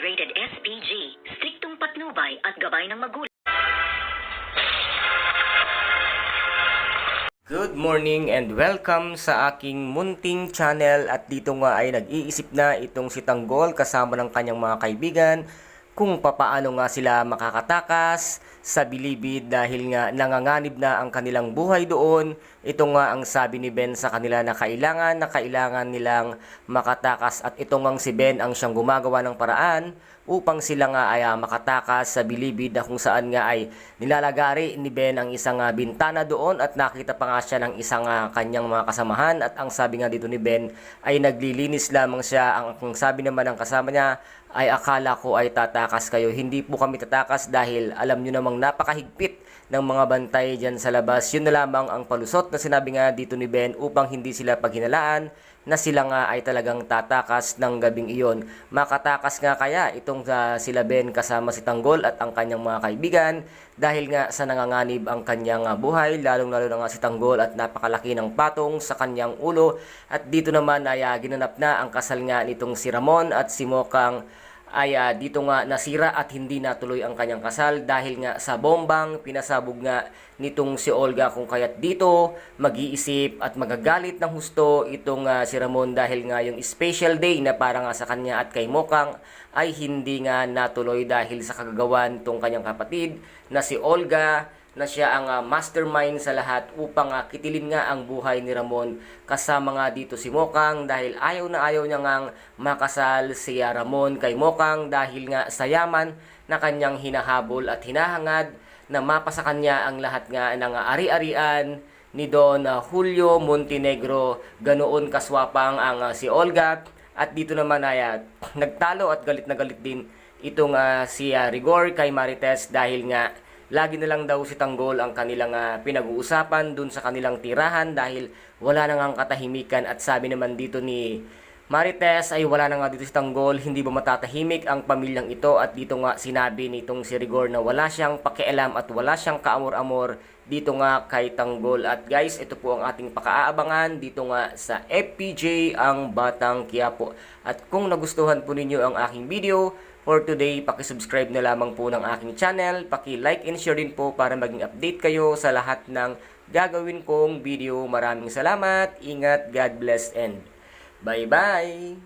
rated SPG, striktong patnubay at gabay ng magulang. Good morning and welcome sa aking munting channel at dito nga ay nag-iisip na itong si Tanggol kasama ng kanyang mga kaibigan kung papaano nga sila makakatakas sa bilibid dahil nga nanganganib na ang kanilang buhay doon. Ito nga ang sabi ni Ben sa kanila na kailangan na kailangan nilang makatakas. At ito nga si Ben ang siyang gumagawa ng paraan upang sila nga ay ah, makatakas sa bilibid na kung saan nga ay nilalagari ni Ben ang isang ah, bintana doon. At nakita pa nga siya ng isang ah, kanyang mga kasamahan. At ang sabi nga dito ni Ben ay naglilinis lamang siya. Ang, ang sabi naman ng kasama niya ay akala ko ay tatakas kayo hindi po kami tatakas dahil alam nyo namang napakahigpit ng mga bantay dyan sa labas yun na lamang ang palusot na sinabi nga dito ni Ben upang hindi sila paghinalaan na sila nga ay talagang tatakas ng gabing iyon. Makatakas nga kaya itong uh, sila Ben kasama si Tanggol at ang kanyang mga kaibigan dahil nga sa nanganganib ang kanyang uh, buhay, lalong lalo na nga si Tanggol at napakalaki ng patong sa kanyang ulo. At dito naman ay uh, ginanap na ang kasal nga nitong si Ramon at si Mokang ay uh, dito nga nasira at hindi natuloy ang kanyang kasal dahil nga sa bombang pinasabog nga nitong si Olga kung kaya't dito mag-iisip at magagalit ng husto itong uh, si Ramon dahil nga yung special day na para nga sa kanya at kay Mokang ay hindi nga natuloy dahil sa kagagawan tong kanyang kapatid na si Olga na siya ang uh, mastermind sa lahat upang uh, kitilin nga ang buhay ni Ramon kasama nga dito si Mokang dahil ayaw na ayaw niya ngang makasal si uh, Ramon kay Mokang dahil nga sa yaman na kanyang hinahabol at hinahangad na mapasa kanya ang lahat nga ng ari-arian ni Don Julio Montenegro. Ganoon kaswapang ang si Olga at dito naman ay nagtalo at galit na galit din itong uh, si Rigor kay Marites dahil nga lagi na lang daw si Tanggol ang kanilang uh, pinag-uusapan dun sa kanilang tirahan dahil wala na ngang katahimikan at sabi naman dito ni Marites ay wala na nga dito si Tanggol, hindi ba matatahimik ang pamilyang ito at dito nga sinabi nitong si Rigor na wala siyang pakialam at wala siyang kaamor-amor dito nga kay Tanggol. At guys, ito po ang ating pakaabangan dito nga sa FPJ ang Batang Quiapo. At kung nagustuhan po ninyo ang aking video, For today, paki-subscribe na lamang po ng aking channel, paki-like and share din po para maging update kayo sa lahat ng gagawin kong video. Maraming salamat, ingat, God bless and bye-bye!